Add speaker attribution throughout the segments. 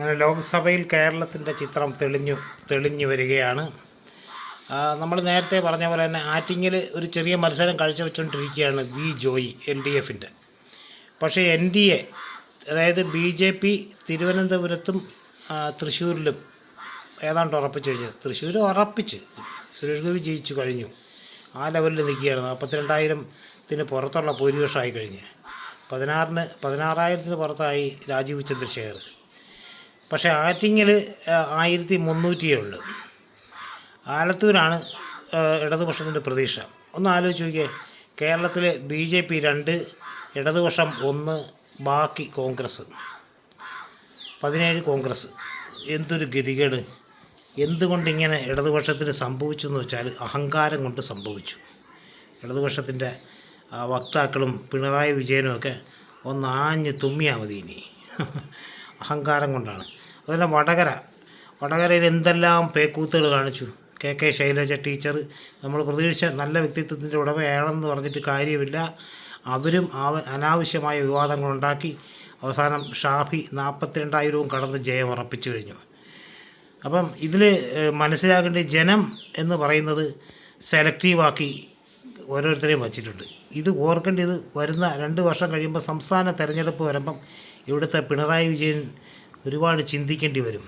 Speaker 1: അങ്ങനെ ലോക്സഭയിൽ കേരളത്തിന്റെ ചിത്രം തെളിഞ്ഞു തെളിഞ്ഞു വരികയാണ്. നമ്മൾ നേരത്തെ പറഞ്ഞ പോലെ തന്നെ ആറ്റിങ്ങിൽ ഒരു ചെറിയ മത്സരം കാഴ്ചവെച്ചുകൊണ്ടിരിക്കുകയാണ് വി ജോയി എൽ ഡി എഫിന്റെ പക്ഷേ എൻ ഡി എ അതായത് ബി ജെ പി തിരുവനന്തപുരത്തും തൃശ്ശൂരിലും ഏതാണ്ട് ഉറപ്പിച്ച് കഴിഞ്ഞത് തൃശ്ശൂർ ഉറപ്പിച്ച്. സുരേഷ് ഗോപി ജയിച്ചു കഴിഞ്ഞു. ആ ലെവലിൽ നിൽക്കുകയാണ്. നാൽപ്പത്തിരണ്ടായിരത്തിന് പുറത്തുള്ള ഭൂരിപക്ഷമായി കഴിഞ്ഞ്. പതിനാറിന് പതിനാറായിരത്തിന് പുറത്തായി രാജീവ് ചന്ദ്രശേഖർ. പക്ഷേ ആറ്റിങ്ങിൽ ആയിരത്തി മുന്നൂറ്റിയേ ഉള്ളൂ. ആലത്തൂരാണ് ഇടതുപക്ഷത്തിന്റെ പ്രതീക്ഷ. ഒന്ന് ആലോചിച്ച് നോക്കിയേ കേരളത്തിൽ ബി ജെ പി രണ്ട് ഇടതുപക്ഷം ഒന്ന് ബാക്കി കോൺഗ്രസ്. പതിനേഴ് കോൺഗ്രസ്. എന്തൊരു ഗതികേട്. എന്തുകൊണ്ടിങ്ങനെ ഇടതുപക്ഷത്തിന് സംഭവിച്ചു എന്ന് വെച്ചാൽ അഹങ്കാരം കൊണ്ട് സംഭവിച്ചു. ഇടതുപക്ഷത്തിന്റെ വക്താക്കളും പിണറായി വിജയനും ഒക്കെ ഒന്ന് ആഞ്ഞ് തുമ്മിയാൽ മതി ഇനി. അഹങ്കാരം കൊണ്ടാണ്. അതുപോലെ വടകര. വടകരയിൽ എന്തെല്ലാം പേക്കൂത്തുകൾ കാണിച്ചു? K K Shailaja teacher. നമ്മൾ പ്രതീക്ഷ നല്ല വ്യക്തിത്വത്തിന്റെ ഉടമയാണെന്ന് പറഞ്ഞിട്ട് കാര്യമില്ല. അവരും അവ അനാവശ്യമായ വിവാദങ്ങളുണ്ടാക്കി അവസാനം ഷാഫി നാൽപ്പത്തിരണ്ടായിരവും കടന്ന് ജയം ഉറപ്പിച്ചു കഴിഞ്ഞു. അപ്പം ഇതിൽ മനസ്സിലാക്കേണ്ട ജനം എന്ന് പറയുന്നത് സെലക്റ്റീവാക്കി ഓരോരുത്തരെയും വച്ചിട്ടുണ്ട്. ഇത് ഓർക്കേണ്ടത് വരുന്ന രണ്ട് വർഷം കഴിയുമ്പോൾ സംസ്ഥാന തെരഞ്ഞെടുപ്പ് വരുമ്പം ഇവിടുത്തെ പിണറായി വിജയൻ ഒരുപാട് ചിന്തിക്കേണ്ടി വരും.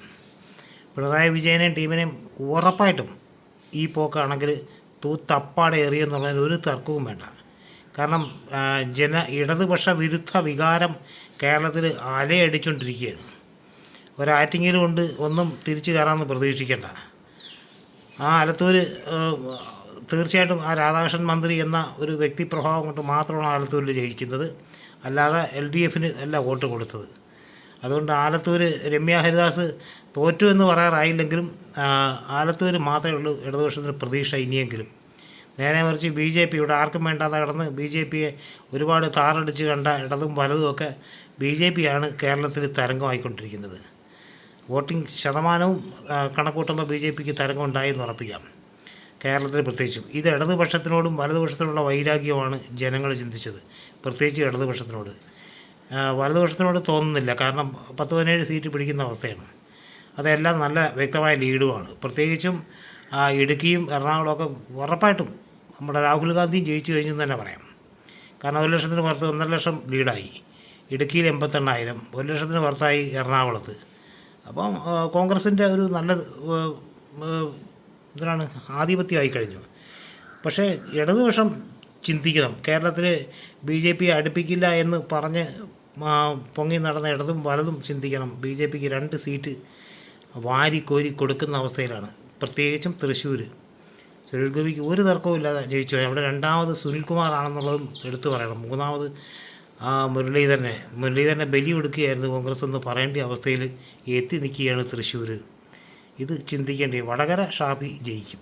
Speaker 1: പിണറായി വിജയനെയും ടീമിനെയും ഉറപ്പായിട്ടും ഈ പോക്കാണെങ്കിൽ തൂത്തപ്പാടെ എറിയെന്നുള്ളതിന് ഒരു തർക്കവും വേണ്ട. കാരണം ജന ഇടതുപക്ഷ വിരുദ്ധ വികാരം കേരളത്തിൽ അലയടിച്ചുകൊണ്ടിരിക്കുകയാണ് ഒരാറ്റിങ്ങിലും കൊണ്ട് ഒന്നും തിരിച്ചു കയറാമെന്ന് പ്രതീക്ഷിക്കേണ്ട. ആ ആലത്തൂർ തീർച്ചയായിട്ടും ആ രാധാകൃഷ്ണൻ മന്ത്രി എന്ന ഒരു വ്യക്തിപ്രഭാവം കൊണ്ട് മാത്രമാണ് ആലത്തൂരിൽ ജയിക്കുന്നത്. അല്ലാതെ എൽ ഡി എഫിന് അല്ല വോട്ട് കൊടുത്തത്. അതുകൊണ്ട് ആലത്തൂർ രമ്യ ഹരിദാസ് തോറ്റു എന്ന് പറയാറായില്ലെങ്കിലും ആലത്തൂർ മാത്രമേ ഉള്ളൂ ഇടതുപക്ഷത്തിന് പ്രതീക്ഷ ഇനിയെങ്കിലും. നേരെ മറിച്ച് ബി ജെ പി ഇവിടെ ആർക്കും വേണ്ടാതെ കടന്ന് ബി ജെ പിയെ ഒരുപാട് താറടിച്ച് കണ്ട ഇടതും വലതും ഒക്കെ ബി ജെ പിയാണ് കേരളത്തിൽ തരംഗമായിക്കൊണ്ടിരിക്കുന്നത്. വോട്ടിംഗ് ശതമാനവും കണക്കൂട്ടുമ്പോൾ ബി ജെ പിക്ക് തരംഗം ഉണ്ടായെന്ന് ഉറപ്പിക്കാം. കേരളത്തിൽ പ്രത്യേകിച്ചും. ഇത് ഇടതുപക്ഷത്തിനോടും വലതുപക്ഷത്തിനുള്ള വൈരാഗ്യമാണ് ജനങ്ങൾ ചിന്തിച്ചത്. പ്രത്യേകിച്ച് ഇടതുപക്ഷത്തിനോട്. വലതുപക്ഷത്തിനോട് തോന്നുന്നില്ല. കാരണം പത്ത് പതിനേഴ് സീറ്റ് പിടിക്കുന്ന അവസ്ഥയാണ്. അതെല്ലാം നല്ല വ്യക്തമായ ലീഡുമാണ്. പ്രത്യേകിച്ചും ഇടുക്കിയും എറണാകുളമൊക്കെ ഉറപ്പായിട്ടും നമ്മുടെ രാഹുൽ ഗാന്ധിയും ജയിച്ചു കഴിഞ്ഞു തന്നെ പറയാം. കാരണം ഒരു ലക്ഷത്തിന് പുറത്ത് ഒന്നര ലക്ഷം ലീഡായി. ഇടുക്കിയിൽ എൺപത്തെണ്ണായിരം ഒരു ലക്ഷത്തിന് പുറത്തായി എറണാകുളത്ത്. അപ്പം കോൺഗ്രസിന്റെ ഒരു നല്ല ഇതിനാണ് ആധിപത്യമായി കഴിഞ്ഞു. പക്ഷേ ഇടതുപക്ഷം ചിന്തിക്കണം. കേരളത്തിൽ ബി ജെ പി അടുപ്പിക്കില്ല എന്ന് പറഞ്ഞ് പൊങ്ങി നടന്ന ഇടതും വലതും ചിന്തിക്കണം. ബി ജെ പിക്ക് രണ്ട് സീറ്റ് വാരി കോരി കൊടുക്കുന്ന അവസ്ഥയിലാണ്. പ്രത്യേകിച്ചും തൃശ്ശൂർ സുരേഷ് ഗോപിക്ക് ഒരു തർക്കവും ഇല്ലാതെ ജയിച്ചു. അവിടെ രണ്ടാമത് സുനിൽകുമാർ ആണെന്നുള്ളതും എടുത്തു പറയണം. മൂന്നാമത് മുരളീധരനെ. മുരളീധരനെ ബലി കൊടുക്കുകയായിരുന്നു കോൺഗ്രസ് എന്ന് പറയേണ്ട അവസ്ഥയിൽ എത്തി നിൽക്കുകയാണ് തൃശ്ശൂർ ഇത് ചിന്തിക്കേണ്ടി വടകര ഷാഫി ജയിക്കും.